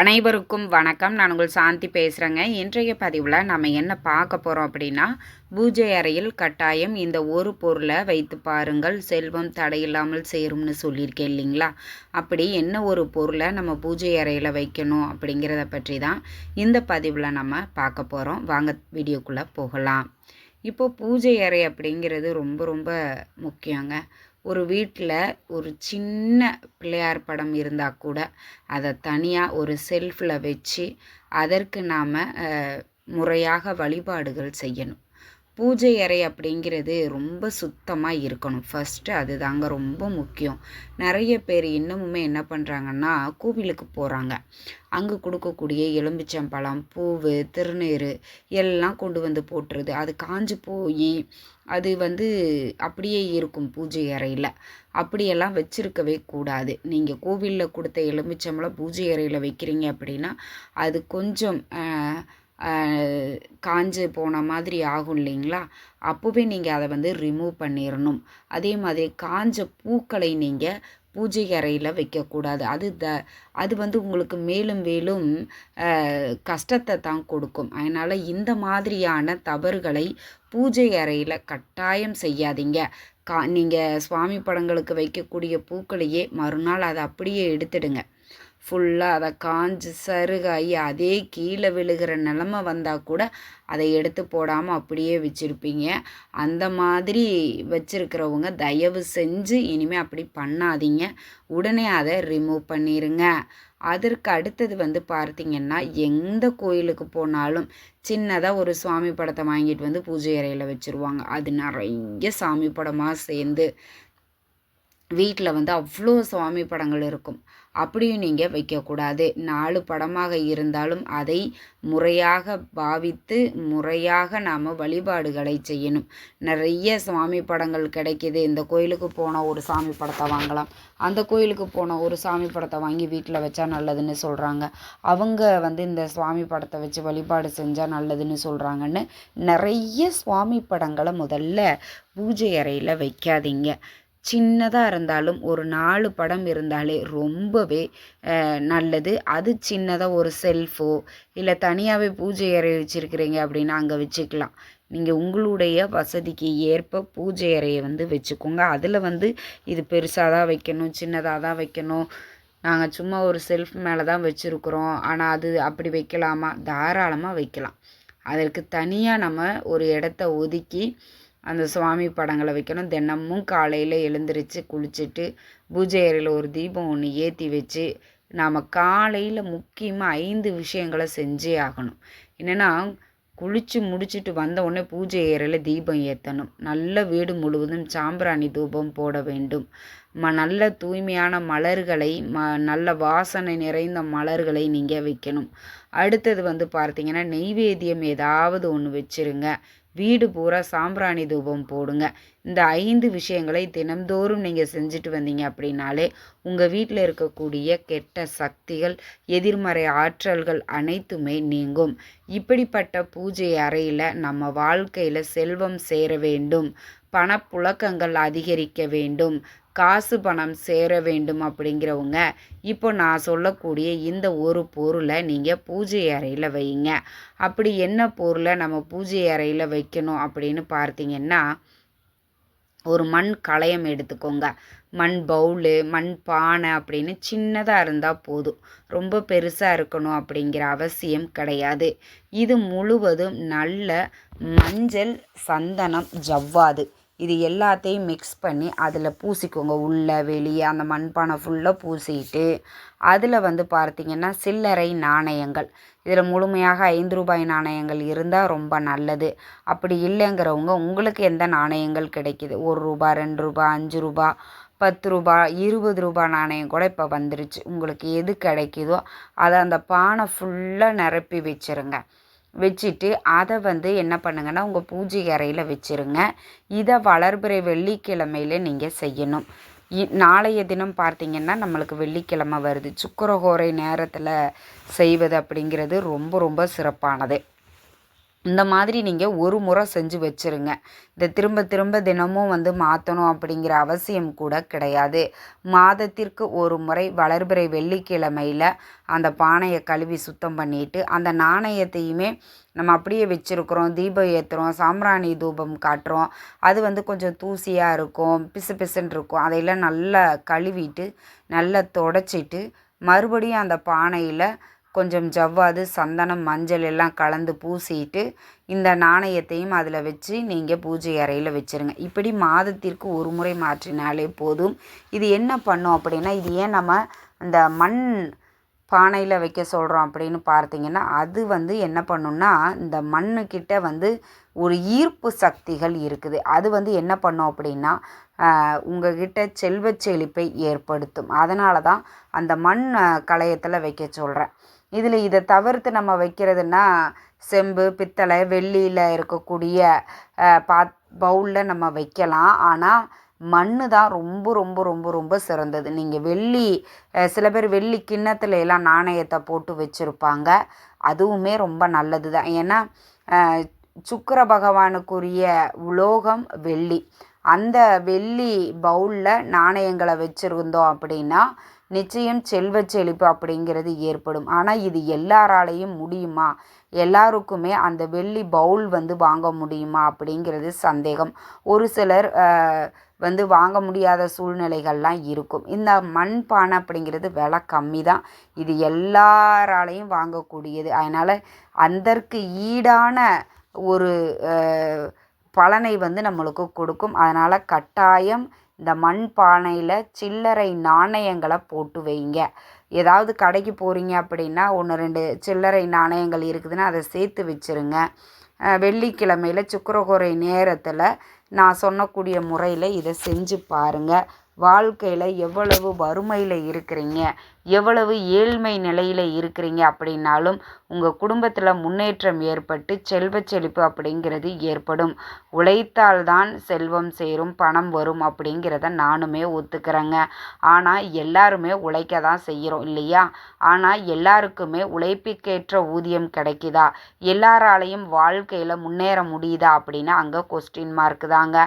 அனைவருக்கும் வணக்கம். நான் உங்கள் சாந்தி பேசுகிறேங்க இன்றைய பதிவில் நம்ம என்ன பார்க்க போகிறோம் அப்படின்னா பூஜை அறையில் கட்டாயம் இந்த ஒரு பொருளை வைத்து பாருங்கள். செல்வம் தடையில்லாமல் சேரும்னு சொல்லியிருக்கேன் இல்லைங்களா? அப்படி என்ன ஒரு பொருளை நம்ம பூஜை அறையில் வைக்கணும் அப்படிங்கிறத பற்றி தான் இந்த பதிவில் நம்ம பார்க்க போகிறோம் வாங்க வீடியோக்குள்ளே போகலாம். இப்போது பூஜை அறை அப்படிங்கிறது ரொம்ப ரொம்ப முக்கியங்க. ஒரு வீட்டில் ஒரு சின்ன பிள்ளையார் படம் இருந்தால் கூட அதை தனியாக ஒரு செல்ஃபில் வச்சு அதற்கு நாம் முறையாக வழிபாடுகள் செய்யணும். பூஜை அறை அப்படிங்கிறது ரொம்ப சுத்தமாக இருக்கணும். ஃபஸ்ட்டு அது தாங்க ரொம்ப முக்கியம். நிறைய பேர் இன்னமுமே என்ன பண்ணுறாங்கன்னா கோவிலுக்கு போகிறாங்க அங்கே கொடுக்கக்கூடிய எலும்பிச்சம்பழம் பூவு திருநீர் எல்லாம் கொண்டு வந்து போட்டுருது அது காஞ்சு போய் அது வந்து அப்படியே இருக்கும் பூஜை அறையில். அப்படியெல்லாம் வச்சுருக்கவே கூடாது. நீங்கள் கோவிலில் கொடுத்த எலும்பிச்சம்பழம் பூஜை அறையில் வைக்கிறீங்க அப்படின்னா அது கொஞ்சம் காஞ்சு போன மாதிரி ஆகும் இல்லைங்களா? அப்போவே நீங்கள் அதை வந்து ரிமூவ் பண்ணிடணும் அதே மாதிரி காஞ்ச பூக்களை நீங்கள் பூஜை அறையில் வைக்கக்கூடாது. அது த அது வந்து உங்களுக்கு மேலும் மேலும் கஷ்டத்தை தான் கொடுக்கும். அதனால் இந்த மாதிரியான தவறுகளை பூஜை அறையில் கட்டாயம் செய்யாதீங்க. கா நீங்கள் சுவாமி படங்களுக்கு வைக்கக்கூடிய பூக்களையே மறுநாள் அதை அப்படியே எடுத்துடுங்க. ஃபுல்லாக அதை காஞ்சு சருகாகி அதே கீழே விழுகிற நிலமை வந்தால் கூட அதை எடுத்து போடாமல் அப்படியே வச்சுருப்பீங்க. அந்த மாதிரி வச்சுருக்கிறவங்க தயவு செஞ்சு இனிமேல் அப்படி பண்ணாதீங்க. உடனே அதை ரிமூவ் பண்ணிடுங்க அதற்கு அடுத்தது வந்து பார்த்திங்கன்னா எந்த கோயிலுக்கு போனாலும் சின்னதாக ஒரு சுவாமி படத்தை வாங்கிட்டு வந்து பூஜை அறையில் வச்சுருவாங்க. அது நிறைய சாமி படமாக சேர்ந்து வீட்டில் வந்து அவ்வளோ சுவாமி படங்கள் இருக்கும். அப்படியும் நீங்கள் வைக்கக்கூடாது. நாலு படமாக இருந்தாலும் அதை முறையாக பாவித்து முறையாக நாம் வழிபாடுகளை செய்யணும். நிறைய சுவாமி படங்கள் கிடைக்கிது. இந்த கோயிலுக்கு போனால் ஒரு சாமி படத்தை வாங்கலாம். அந்த கோயிலுக்கு போனால் ஒரு சாமி படத்தை வாங்கி வீட்டில் வச்சா நல்லதுன்னு சொல்கிறாங்க அவங்க வந்து இந்த சுவாமி படத்தை வச்சு வழிபாடு செஞ்சால் நல்லதுன்னு சொல்கிறாங்கன்னு நிறைய சுவாமி படங்களை முதல்ல பூஜை அறையில் வைக்காதீங்க. சின்னதாக இருந்தாலும் ஒரு நாலு படம் இருந்தாலே ரொம்பவே நல்லது. அது சின்னதாக ஒரு செல்ஃபோ இல்லை தனியாகவே பூஜை அறை வச்சுருக்கிறீங்க அப்படின்னா அங்கே வச்சுக்கலாம். நீங்கள் உங்களுடைய வசதிக்கு ஏற்ப பூஜை அறையை வந்து வச்சுக்கோங்க. அதில் வந்து இது பெருசாக தான் வைக்கணும் சின்னதாக தான் வைக்கணும். நாங்கள் சும்மா ஒரு செல்ஃப் மேலே தான் வச்சுருக்குறோம். ஆனால் அது அப்படி வைக்கலாமா? தாராளமாக வைக்கலாம். அதற்கு தனியாக நம்ம ஒரு இடத்த ஒதுக்கி அந்த சுவாமி படங்களை வைக்கணும். தினமும் காலையில் எழுந்திரிச்சு குளிச்சுட்டு பூஜை அறையில் ஒரு தீபம் ஒன்று ஏற்றி வச்சு நாம் காலையில் முக்கியமாக ஐந்து விஷயங்களை செஞ்சே ஆகணும். என்னென்னா குளித்து முடிச்சுட்டு வந்த உடனே பூஜை அறையில் தீபம் ஏற்றணும் நல்ல வீடு முழுவதும் சாம்பிராணி தூபம் போட வேண்டும். ம நல்ல தூய்மையான மலர்களை ம நல்ல வாசனை நிறைந்த மலர்களை நீங்கள் வைக்கணும். அடுத்தது வந்து பார்த்தீங்கன்னா நெய்வேத்தியம் ஏதாவது ஒன்று வச்சுருங்க. வீடு பூரா சாம்பிராணி தூபம் போடுங்க. இந்த ஐந்து விஷயங்களை தினம்தோறும் நீங்கள் செஞ்சுட்டு வந்தீங்க அப்படின்னாலே உங்கள் வீட்டில் இருக்கக்கூடிய கெட்ட சக்திகள் எதிர்மறை ஆற்றல்கள் அனைத்துமே நீங்கும். இப்படிப்பட்ட பூஜை அறையில் நம்ம வாழ்க்கையில் செல்வம் சேர வேண்டும். பணப்புழக்கங்கள் அதிகரிக்க வேண்டும். காசு பணம் சேர வேண்டும் அப்படிங்கிறவங்க இப்போ நான் சொல்லக்கூடிய இந்த ஒரு பொருளை நீங்கள் பூஜை அறையில் வைங்க. அப்படி என்ன பொருளை நம்ம பூஜை அறையில் வைக்கணும் அப்படின்னு பார்த்தீங்கன்னா ஒரு மண் களையம் எடுத்துக்கோங்க. மண் பவுலு மண் பானை அப்படின்னு சின்னதாக இருந்தால் போதும். ரொம்ப பெருசாக இருக்கணும் அப்படிங்கிற அவசியம் கிடையாது. இது முழுவதும் நல்ல மஞ்சள் சந்தனம் ஜவ்வாது. இது எல்லாத்தையும் மிக்ஸ் பண்ணி அதில் பூசிக்கோங்க. உள்ளே வெளியே அந்த மண்பானை ஃபுல்லாக பூசிட்டு அதில் வந்து பார்த்திங்கன்னா சில்லறை நாணயங்கள். இதில் முழுமையாக ஐந்து ரூபாய் நாணயங்கள் இருந்தால் ரொம்ப நல்லது. அப்படி இல்லைங்கிறவங்க உங்களுக்கு எந்த நாணயங்கள் கிடைக்கிது? ஒரு ரூபா ரெண்டு ரூபா அஞ்சு ரூபா பத்து ரூபா இருபது ரூபா நாணயம் கூட இப்போ வந்துருச்சு. உங்களுக்கு எது கிடைக்குதோ அதை அந்த பானை ஃபுல்லாக நிரப்பி வச்சுருங்க. வச்சுட்டு அதை வந்து என்ன பண்ணுங்கன்னா உங்கள் பூஜை அறையில் வச்சுருங்க. இதை வளர்பிறை வெள்ளிக்கிழமையில நீங்கள் செய்யணும். நாளைய தினம் பார்த்திங்கன்னா நம்மளுக்கு வெள்ளிக்கிழமை வருது. சுக்கரஹோரை நேரத்தில் செய்வது அப்படிங்கிறது ரொம்ப ரொம்ப சிறப்பானது. இந்த மாதிரி நீங்கள் ஒரு முறை செஞ்சு வச்சுருங்க. இதை திரும்ப திரும்ப தினமும் வந்து மாற்றணும் அப்படிங்கிற அவசியம் கூட கிடையாது. மாதத்திற்கு ஒரு முறை வளர்பிறை வெள்ளிக்கிழமையில் அந்த பானையை கழுவி சுத்தம் பண்ணிவிட்டு அந்த நாணயத்தையுமே நம்ம அப்படியே வச்சுருக்குறோம். தீபம் ஏற்றுறோம் சாம்பிராணி தூபம் காட்டுறோம். அது வந்து கொஞ்சம் தூசியாக இருக்கும் பிசு பிசுன்னு இருக்கும். அதையெல்லாம் நல்லா கழுவிட்டு நல்லா தொடச்சிட்டு மறுபடியும் அந்த பானையில் கொஞ்சம் ஜவ்வாது சந்தனம் மஞ்சள் எல்லாம் கலந்து பூசிட்டு இந்த நாணயத்தையும் அதில் வச்சு நீங்கள் பூஜை அறையில் வச்சுருங்க. இப்படி மாதத்திற்கு ஒரு முறை மாற்றினாலே போதும். இது என்ன பண்ணும் அப்படின்னா இது ஏன் நம்ம இந்த மண் பானையில் வைக்க சொல்கிறோம் அப்படின்னு பார்த்தீங்கன்னா அது வந்து என்ன பண்ணுன்னா இந்த மண்ணுக்கிட்ட வந்து ஒரு ஈர்ப்பு சக்திகள் இருக்குது. அது வந்து என்ன பண்ணும் அப்படின்னா உங்ககிட்ட செல்வ செழிப்பை ஏற்படுத்தும். அதனால தான் அந்த மண் களையத்தில் வைக்க சொல்கிறேன் இதில் இதை தவிர்த்து நம்ம வைக்கிறதுன்னா செம்பு பித்தளை வெள்ளியில் இருக்கக்கூடிய பாத் பவுலில் நம்ம வைக்கலாம். ஆனால் மண் தான் ரொம்ப ரொம்ப ரொம்ப ரொம்ப சிறந்தது. நீங்கள் வெள்ளி சில பேர் வெள்ளி கிண்ணத்துல எல்லாம் நாணயத்தை போட்டு வச்சுருப்பாங்க. அதுவுமே ரொம்ப நல்லது தான். ஏன்னா சுக்கர பகவானுக்குரிய உலோகம் வெள்ளி. அந்த வெள்ளி பவுலில் நாணயங்களை வச்சுருந்தோம் அப்படின்னா நிச்சயம் செல்வ செழிப்பு அப்படிங்கிறது ஏற்படும். ஆனால் இது எல்லாராலையும் முடியுமா? எல்லாருக்குமே அந்த வெள்ளி பவுல் வந்து வாங்க முடியுமா அப்படிங்கிறது சந்தேகம். ஒரு சிலர் வந்து வாங்க முடியாத சூழ்நிலைகள்லாம் இருக்கும். இந்த மண் பானை அப்படிங்கிறது விலை கம்மி தான் இது எல்லாராலையும் வாங்கக்கூடியது. அதனால் அதற்கு ஈடான ஒரு பலனை வந்து நம்மளுக்கு கொடுக்கும். அதனால் கட்டாயம் இந்த மண் பானையில் சில்லறை நாணயங்களை போட்டு வைங்க. ஏதாவது கடைக்கு போகிறீங்க அப்படின்னா ஒன்று ரெண்டு சில்லறை நாணயங்கள் இருக்குதுன்னா அதை சேர்த்து வச்சுருங்க. வெள்ளிக்கிழமையில் சுக்கரகோரை நேரத்தில் நான் சொன்னக்கூடிய முறையில் இதை செஞ்சு பாருங்கள் வாழ்க்கையில் எவ்வளவு வறுமையில் இருக்கிறீங்க? எவ்வளவு ஏழ்மை நிலையில் இருக்கிறீங்க அப்படின்னாலும் உங்கள் குடும்பத்தில் முன்னேற்றம் ஏற்பட்டு செல்வ செழிப்பு அப்படிங்கிறது ஏற்படும். உழைத்தால் தான் செல்வம் சேரும் பணம் வரும் அப்படிங்கிறத நானுமே ஒத்துக்கிறேங்க. ஆனால் எல்லாருமே உழைக்க தான் செய்கிறோம் இல்லையா? ஆனால் எல்லாருக்குமே உழைப்புக்கேற்ற ஊதியம் கிடைக்குதா? எல்லாராலையும் வாழ்க்கையில் முன்னேற முடியுதா அப்படின்னா அங்கே கொஸ்டின் மார்க் தாங்க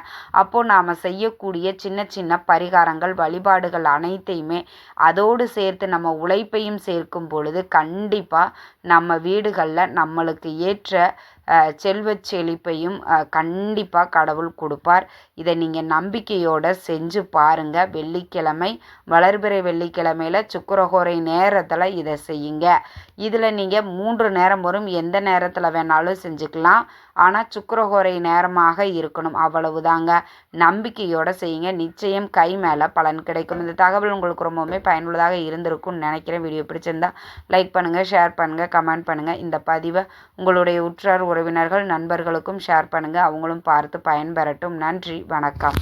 அப்போது நாம் செய்யக்கூடிய சின்ன சின்ன பரிகாரங்கள் வழிபாடுகள் அனைத்தையுமே அதோடு சேர்த்து நம்ம உழைப்பையும் சேர்க்கும் பொழுது கண்டிப்பாக நம்ம வீடுகளில் நம்மளுக்கு ஏற்ற செல்வச் செழிப்பையும் கண்டிப்பாக கடவுள் கொடுப்பார். இதை நீங்கள் நம்பிக்கையோடு செஞ்சு பாருங்கள் வெள்ளிக்கிழமை வளர்பிறை வெள்ளிக்கிழமையில் சுக்கரகோரை நேரத்தில் இதை செய்யுங்க. இதில் நீங்கள் மூன்று நேரம் வரும். எந்த நேரத்தில் வேணாலும் செஞ்சுக்கலாம். ஆனால் சுக்கரஹோரை நேரமாக இருக்கணும். அவ்வளவுதாங்க. நம்பிக்கையோடு செய்யுங்க. நிச்சயம் கை மேலே பலன் கிடைக்கும். இந்த தகவல் உங்களுக்கு ரொம்பவுமே பயனுள்ளதாக இருந்திருக்கும்னு நினைக்கிறேன். வீடியோ பிடிச்சிருந்தா லைக் பண்ணுங்கள் ஷேர் பண்ணுங்கள் கமெண்ட் பண்ணுங்கள் இந்த பதிவை உங்களுடைய உற்றார் உறவினர்கள் நண்பர்களுக்கும் ஷேர் பண்ணுங்கள் அவங்களும் பார்த்து பயன்பெறட்டும். நன்றி. வணக்கம்.